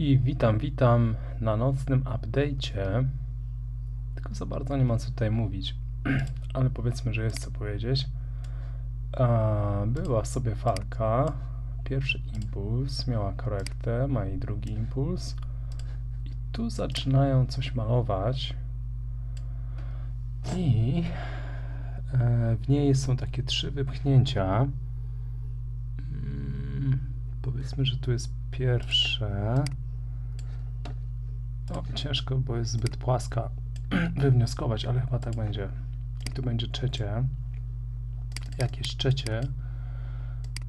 I witam, witam na nocnym update'cie. Tylko za bardzo nie ma co tutaj mówić, ale powiedzmy, że jest co powiedzieć. Była sobie falka. Pierwszy impuls miała korektę, ma i drugi impuls. I tu zaczynają coś malować. I e, w niej są takie trzy wypchnięcia. Mm, powiedzmy, że tu jest pierwsze. No, ciężko, bo jest zbyt płaska wywnioskować, ale chyba tak będzie. I tu będzie trzecie. Jakieś trzecie,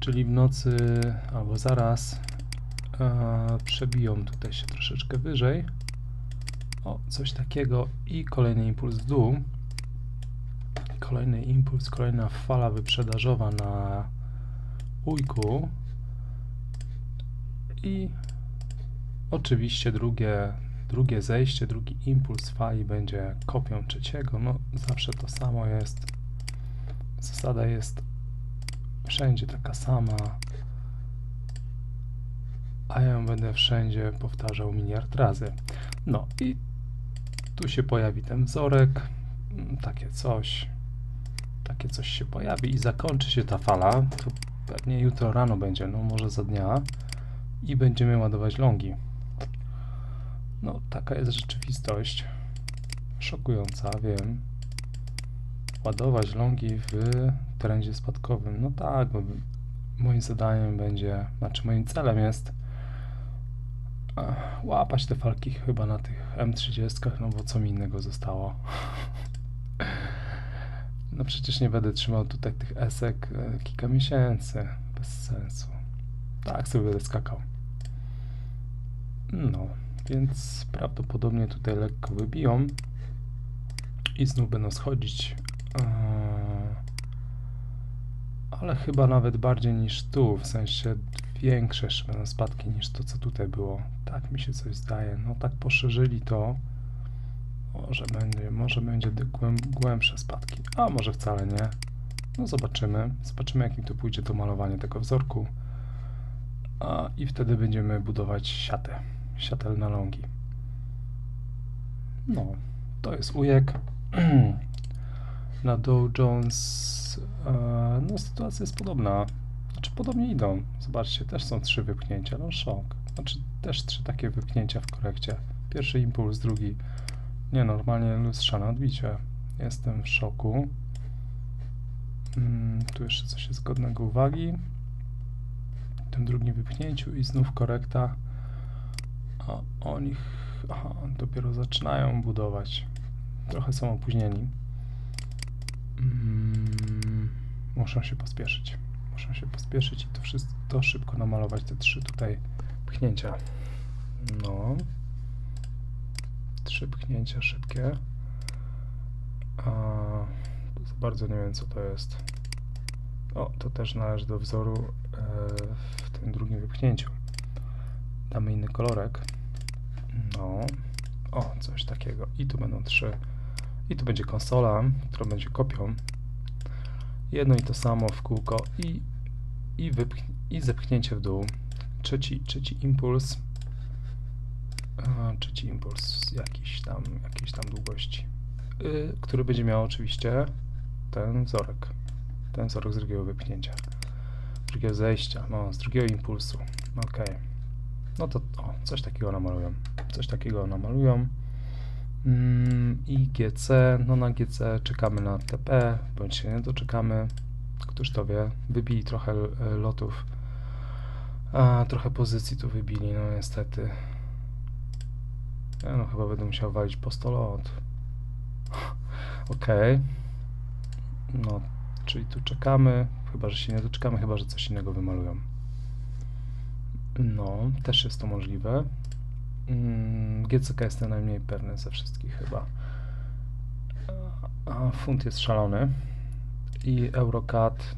czyli w nocy albo zaraz e, przebiją tutaj się troszeczkę wyżej. O, coś takiego i kolejny impuls w dół. Kolejny impuls, kolejna fala wyprzedażowa na ujku. I oczywiście drugie, drugie zejście, drugi impuls fali będzie kopią trzeciego. No zawsze to samo jest. Zasada jest wszędzie taka sama. A ja ją będę wszędzie powtarzał miliard razy. No i tu się pojawi ten wzorek. Takie coś. Takie coś się pojawi i zakończy się ta fala. Pewnie jutro rano będzie, no może za dnia. I będziemy ładować longi. No, taka jest rzeczywistość. Szokująca, wiem. Ładować longi w trendzie spadkowym. No tak, bo moim zadaniem będzie, znaczy moim celem jest e, łapać te falki chyba na tych M30, no bo co mi innego zostało. No przecież nie będę trzymał tutaj tych esek e, kilka miesięcy. Bez sensu. Tak sobie będę skakał. No, więc prawdopodobnie tutaj lekko wybiją i znów będą schodzić. Eee, Ale chyba nawet bardziej niż tu, w sensie większe będą spadki niż to, co tutaj było. Tak mi się coś zdaje. No tak poszerzyli to. Może będzie, może będzie głębsze spadki, a może wcale nie. No zobaczymy. Zobaczymy, jak mi tu pójdzie to malowanie tego wzorku. A, I wtedy będziemy budować siatę. Siatel na longi. No, to jest ujek. na Dow Jones e, no sytuacja jest podobna. Znaczy podobnie idą. Zobaczcie, też są trzy wypchnięcia. No szok. Znaczy też trzy takie wypchnięcia w korekcie. Pierwszy impuls, drugi. Nie, normalnie lustrzane odbicie. Jestem w szoku. Mm, tu jeszcze coś jest godnego uwagi. W tym drugim wypchnięciu i znów korekta. A oni aha, dopiero zaczynają budować. Trochę są opóźnieni. Mm, muszą się pospieszyć. Muszą się pospieszyć i to wszystko szybko namalować te trzy tutaj pchnięcia. No. Trzy pchnięcia szybkie. A, za bardzo nie wiem co to jest. O, to też należy do wzoru e, w tym drugim wypchnięciu. Damy inny kolorek. No. O, coś takiego. I tu będą trzy. I tu będzie konsola, która będzie kopią. Jedno i to samo w kółko i, i, wypch- i zepchnięcie w dół. Trzeci, trzeci impuls. A, trzeci impuls jakiś tam, jakiejś tam długości. Y, który będzie miał oczywiście ten wzorek. Ten wzorek z drugiego wypchnięcia. Z drugiego zejścia, no, z drugiego impulsu. Okej. No to o, coś takiego namalują. Coś takiego namalują. Mm, I GC, no na GC czekamy na TP, bądź się nie doczekamy. Któż to wie, wybili trochę e, lotów. A, trochę pozycji tu wybili, no niestety. Ja no chyba będę musiał walić postolot. Okej. No, czyli tu czekamy, chyba że się nie doczekamy, chyba że coś innego wymalują. No, też jest to możliwe. Mm, GCK jest najmniej pewny ze wszystkich chyba. A, funt jest szalony. I Eurocat.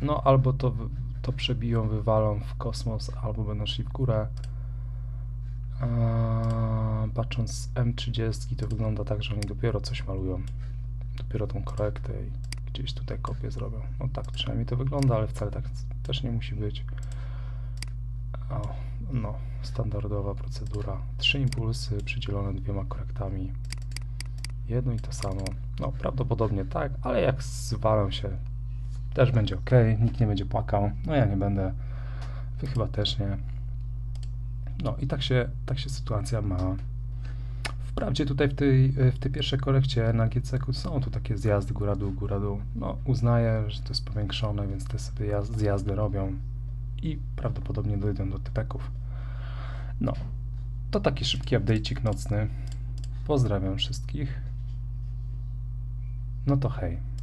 No, albo to, to przebiją, wywalą w kosmos, albo będą szli w górę. A, patrząc z M30 to wygląda tak, że oni dopiero coś malują. Dopiero tą korektę i gdzieś tutaj kopię zrobią. No tak przynajmniej to wygląda, ale wcale tak też nie musi być. O, no, standardowa procedura. Trzy impulsy przydzielone dwiema korektami. Jedno i to samo. No, prawdopodobnie tak, ale jak zwalą się, też będzie ok, nikt nie będzie płakał. No, ja nie będę, wy chyba też nie. No i tak się, tak się sytuacja ma. Wprawdzie tutaj w tej, w tej pierwszej korekcie na GCQ są tu takie zjazdy góra-dół, góra-dół. No, uznaję, że to jest powiększone, więc te sobie jazd, zjazdy robią i prawdopodobnie dojdą do typeków. No, to taki szybki update'cik nocny. Pozdrawiam wszystkich. No to hej.